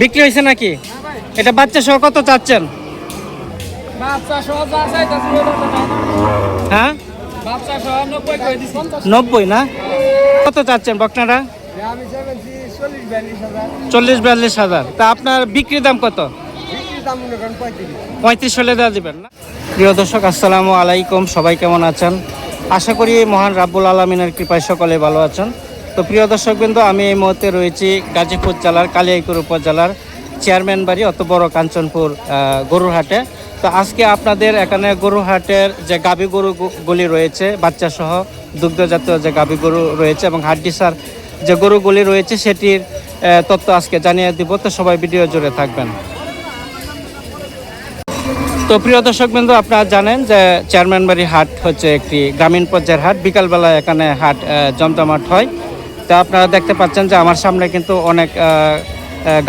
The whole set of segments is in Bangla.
বিক্রি হয়েছে নাকি? এটা বাচ্চা সহ কত চাচ্ছেন। হ্যাঁ? নব্বই না? কত চাচ্ছেন বকনারা? চল্লিশ বিয়াল্লিশ হাজার। তা আপনার বিক্রি দাম কত? বিক্রির দাম পঁয়ত্রিশ। পঁয়ত্রিশ হলে দেওয়া দিবেন না। প্রিয় দর্শক আসসালামু আলাইকুম। সবাই কেমন আছেন? আশা করি মহান রাব্বুল আলমিনের কৃপায় সকলে ভালো আছেন। তো প্রিয় দর্শক বিন্দু আমি এই মুহূর্তে রয়েছি গাজীপুর জেলার কালিয়াইকুর উপজেলার চেয়ারম্যান বাড়ি, অত বড় কাঞ্চনপুর গরুরহাটে। তো আজকে আপনাদের এখানে গরুরহাটের যে গাবি গরুগুলি রয়েছে বাচ্চা সহ দুগ্ধজাতীয় যে গাবি গরু রয়েছে এবং হাড্ডিসার যে গরুগুলি রয়েছে, সেটির তথ্য আজকে জানিয়ে দিব। তো সবাই ভিডিও জুড়ে থাকবেন। তো প্রিয় দর্শক বিন্দু আপনারা জানেন যে চেয়ারম্যানবাড়ি হাট হচ্ছে একটি গ্রামীণ পর্যায়ের হাট। বিকালবেলা এখানে হাট জমজমাট হয়। তো আপনারা দেখতে পাচ্ছেন যে আমার সামনে কিন্তু অনেক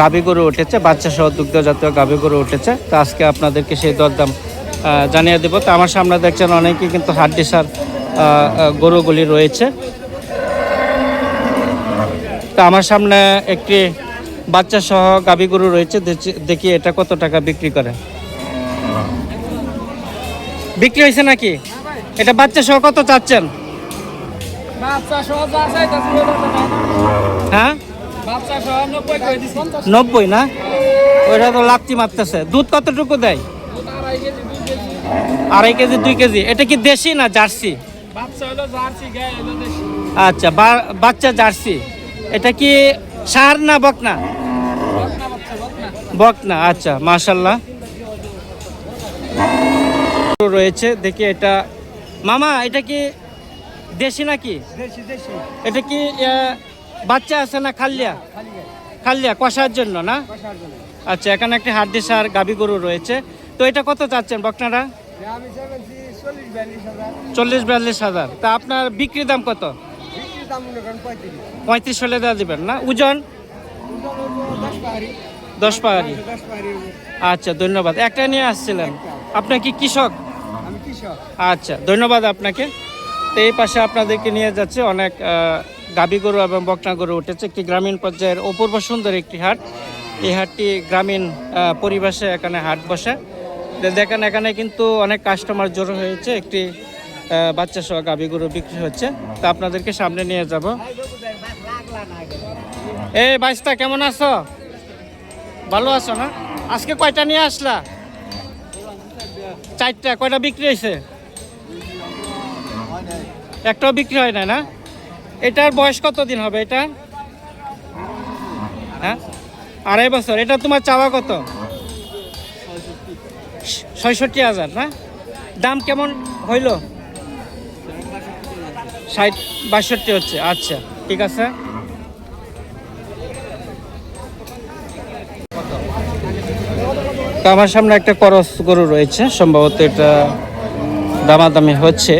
গাভী গরু উঠেছে বাচ্চা সহ দুগ্ধ জাতীয় গাভী গরু উঠেছে। তো আজকে আপনাদেরকে সেই দরদাম জানিয়ে দেবো। তো আমার সামনে দেখছেন অনেকেই কিন্তু হাট ডিসার গরুগুলি রয়েছে। তো আমার সামনে একটি বাচ্চা সহ গাভী গরু রয়েছে, দেখি এটা কত টাকা বিক্রি করে। বিক্রি হয়েছে নাকি? এটা বাচ্চা সহ কত চাচ্ছেন? হ্যাঁ? নব্বই না? ওইটা তো লাত্তি মারতেছে। দুধ কতটুকু দেয়? আড়াই কেজি দুই কেজি। এটা কি দেশি না জার্সি? আচ্ছা বাচ্চা জার্সি। এটা কি সার না বকনা? বকনা বাচ্চা বকনা। বকনা আচ্ছা মাশাল্লাহ। রয়েছে দেখি এটা। মামা এটা কি দেশি নাকি? এটা কি বাচ্চা আছে না খালিয়া? খালি গায়ে খালিয়া কষার জন্য না? আচ্ছা এখানে একটি হাড্ডি সার গাবি গরু রয়েছে। তো এটা কত চাচ্ছেন বকনারা? চল্লিশ বিয়াল্লিশ হাজার। তা আপনার বিক্রি দাম কত? পঁয়ত্রিশ। হলে দেওয়া দিবেন না? ওজন? দশ পাহাড়ি। আচ্ছা ধন্যবাদ। একটা নিয়ে আসছিলেন। আপনার কি কৃষক। আচ্ছা ধন্যবাদ আপনাকে। তো এই পাশে আপনাদেরকে নিয়ে যাচ্ছে অনেক গাভী গরু এবং বকনা গরু উঠেছে। একটি গ্রামীণ পর্যায়ের অপূর্ব সুন্দর একটি হাট। এই হাটটি গ্রামীণ পরিবেশে এখানে হাট বসে। দেখেন, এখানে কিন্তু অনেক কাস্টমার জড়ো হয়েছে। একটি বাচ্চা সহ গাভী গরু বিক্রি হচ্ছে। তা আপনাদেরকে সামনে নিয়ে যাব। এই বাইশটা, কেমন আছো? ভালো আছো না? আজকে কয়টা নিয়ে আসলা? চারটা, কয়টা বিক্রি হয়েছে? একটাও বিক্রি হয় না না? এটার বয়স কত দিন হবে এটা? হ্যাঁ? আড়াই বছর। এটা তোমার চাওয়া কত? ছয়ষট্টি হাজার, না? দাম কেমন হইল? ষাট, বাষট্টি হচ্ছে। আচ্ছা ঠিক আছে। আমার সামনে একটা করস গরু রয়েছে। সম্ভবত এটা দামাদামি হচ্ছে।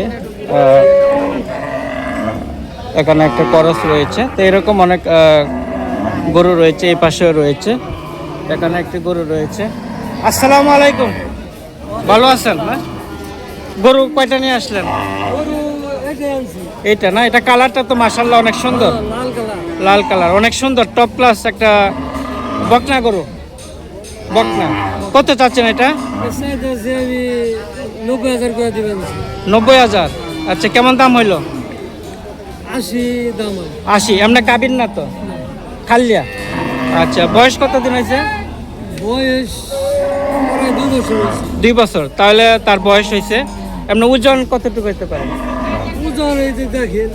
এখানে একটা করস রয়েছে। তো এরকম অনেক গরু রয়েছে এই পাশেও রয়েছে। এখানে একটি গরু রয়েছে। আসসালামু আলাইকুম। ভালো আছেন গরু কয়টা নিয়ে আসলেন? গরু এটা এইটা না এটা কালারটা তো মাসাল্লাহ অনেক সুন্দর। লাল কালার। লাল কালার অনেক সুন্দর টপ ক্লাস একটা বকনা গরু। বকনা। কত চাচ্ছেন এটা? নব্বই হাজার। আচ্ছা কেমন দাম হইল? আশি এমনি কাবিন না তো? খালিয়া? আচ্ছা বয়স কত দিন হয়েছে? বয়স দুই বছর তাহলে তার বয়স হয়েছে। এমনি ওজন কতটুকু হতে পারে? ওজন এই যে দেখেন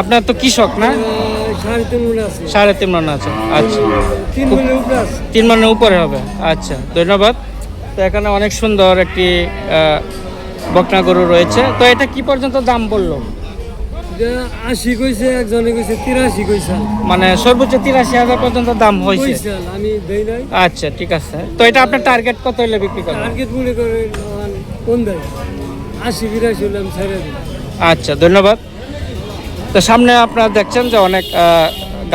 আপনার তো কৃষক না? সাড়ে তিন মনে আছে। সাড়ে তিন মন আছে আচ্ছা। তিন মনে মনের উপরে হবে আচ্ছা ধন্যবাদ। তো এখানে অনেক সুন্দর একটি বকনা গরু রয়েছে। তো এটা কি পর্যন্ত দাম বলল? আশি কইছে একজনে কইছে তিরাশি কইছে। মানে সর্বোচ্চ তিরাশি হাজার পর্যন্ত দাম হয়েছে আমি দেই নাই। আচ্ছা ঠিক আছে। তো এটা আপনার টার্গেট কত হলে বিক্রি করবেন? টার্গেট মনে করে আমার কোন দেয়? আশি বিরাশি হলে আমি ছেড়ে আচ্ছা ধন্যবাদ। তো সামনে আপনারা দেখছেন যে অনেক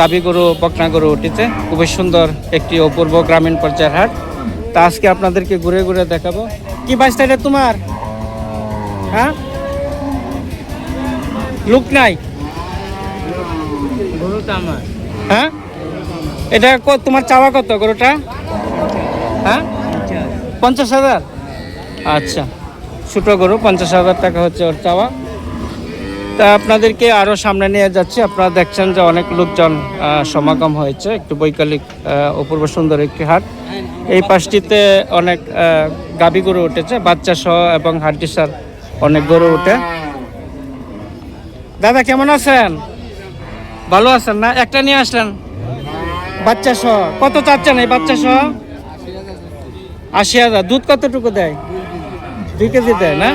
গাভী গরু বকনা গরু উঠেছে। খুবই সুন্দর একটি অপূর্ব গ্রামীণ পর্যায়ের হাট। তা আজকে আপনাদেরকে ঘুরে ঘুরে দেখাবো। কি বাসটা এটা তোমার? হ্যাঁ? লুক নাই? গরুটা আমার। হ্যাঁ? এটা তোমার চাওয়া কত গরুটা? হ্যাঁ? পঞ্চাশ হাজার? আচ্ছা ছোটো গরু পঞ্চাশ হাজার টাকা হচ্ছে ওর চাওয়া। তা আপনাদেরকে আরও সামনে নিয়ে যাচ্ছি। আপনারা দেখছেন যে অনেক লোকজন সমাগম হয়েছে। একটু বৈকালিক অপূর্ব সুন্দর একটি হাট। এই পাশটিতে অনেক গাভী গরু উঠেছে। বাচ্চা সহ এবং হাড্ডিসার অনেক গরু উঠে। দাদা কেমন আছেন? ভালো আছেন না? একটা নিয়ে আসলেন। বাচ্চা সহ। কত চাচ্ছেন এই বাচ্চা সহ? আশি হাজার। দুধ কতটুকু দেয়? দুই কেজি দেয় না?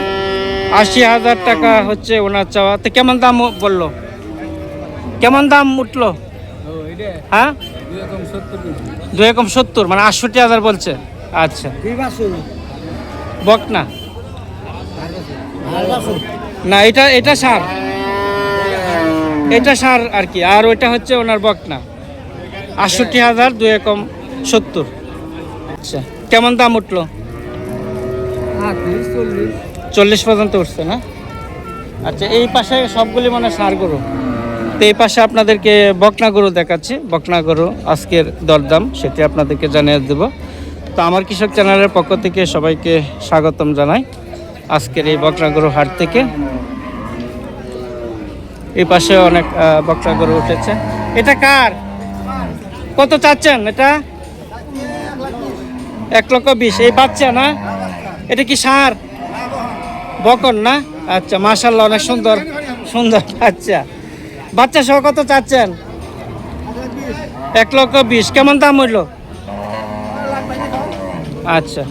আশি হাজার টাকা হচ্ছে ওনার চাওয়া। তো কেমন দাম বলল? কেমন দাম উঠল? হ্যাঁ? দু একম সত্তর। মানে আটষট্টি হাজার বলছে। আচ্ছা। বক না। না এটা এটা সার। এটা সার আর কি আর ওইটা হচ্ছে ওনার বকনা। আটষট্টি হাজার দু একম সত্তর। আচ্ছা কেমন দাম উঠল? চল্লিশ। পর্যন্ত উঠছে না? আচ্ছা এই পাশে সবগুলি মানে সার গরু। তো এই পাশে আপনাদেরকে বকনা গরু দেখাচ্ছি। বকনা গরু আজকের দরদাম সেটি আপনাদেরকে জানিয়ে দেব। তো আমার কৃষক চ্যানেলের পক্ষ থেকে সবাইকে স্বাগতম জানাই। আজকের এই বকনা গরু হাট থেকে এই পাশে অনেক বকনা গরু উঠেছে। এটা কার? কত চাচ্ছেন এটা? এক লক্ষ বিশ। এই বাচ্চা না? এটা কি সার? বকন না? আচ্ছা মাশাল্লাহ অনেক সুন্দর সুন্দর বাচ্চা। বাচ্চা সহ কত চাচ্ছেন? এক লক্ষ বিশ। কেমন দাম হইল? আচ্ছা।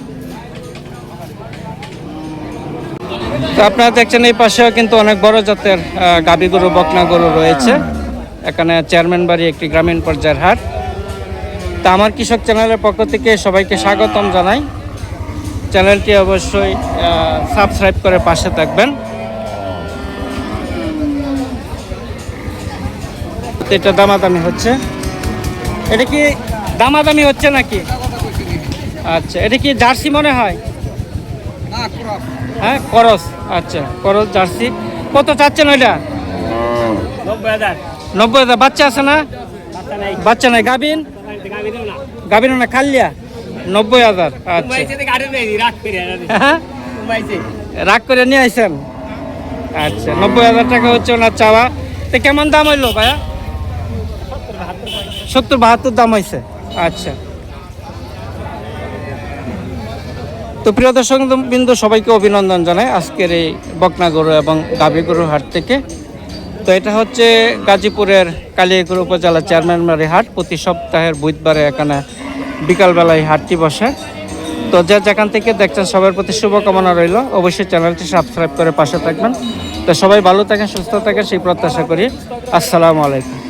তো আপনারা দেখছেন এই পাশেও কিন্তু অনেক বড় জাতের গাবি গরু, বকনা গরু রয়েছে। এখানে চেয়ারম্যান বাড়ি একটি গ্রামীণ পর্যায়ের হাট। তা আমার কৃষক চ্যানেলের পক্ষ থেকে সবাইকে স্বাগতম জানাই। চ্যানেলটি অবশ্যই সাবস্ক্রাইব করে পাশে থাকবেন। এটা দামাদামি হচ্ছে। এটা কি দামাদামি হচ্ছে নাকি? আচ্ছা এটা কি জার্সি মনে হয়? হ্যাঁ করস। আচ্ছা করস জার্সি। কত চাচ্ছেন ওইটা? নব্বই হাজার। বাচ্চা আছে না? বাচ্চা নাই। গাবিন গাবিন না। খালিয়া? নব্বই হাজার। আচ্ছা। হ্যাঁ রাগ করে নিয়ে আইসেন আচ্ছা নব্বই হাজার টাকা হচ্ছে ওনার চাওয়া। তো কেমন দাম হইল ভাইয়া? সত্তর বাহাত্তর। দাম হয়েছে আচ্ছা। তো প্রিয় দর্শক বিন্দু, সবাইকে অভিনন্দন জানাই আজকের এই বকনা গরু এবং গাভী গরুর হাট থেকে। তো এটা হচ্ছে গাজীপুরের কালিয়াগুড় উপজেলা চেয়ারম্যানবাড়ি হাট। প্রতি সপ্তাহের বুধবারে এখানে বিকালবেলায় হাটটি বসে। তো যে যেখান থেকে দেখছেন, সবার প্রতি শুভকামনা রইল। অবশ্যই চ্যানেলটি সাবস্ক্রাইব করে পাশে থাকবেন। তো সবাই ভালো থাকেন, সুস্থ থাকেন, সেই প্রত্যাশা করি। আসসালামু আলাইকুম।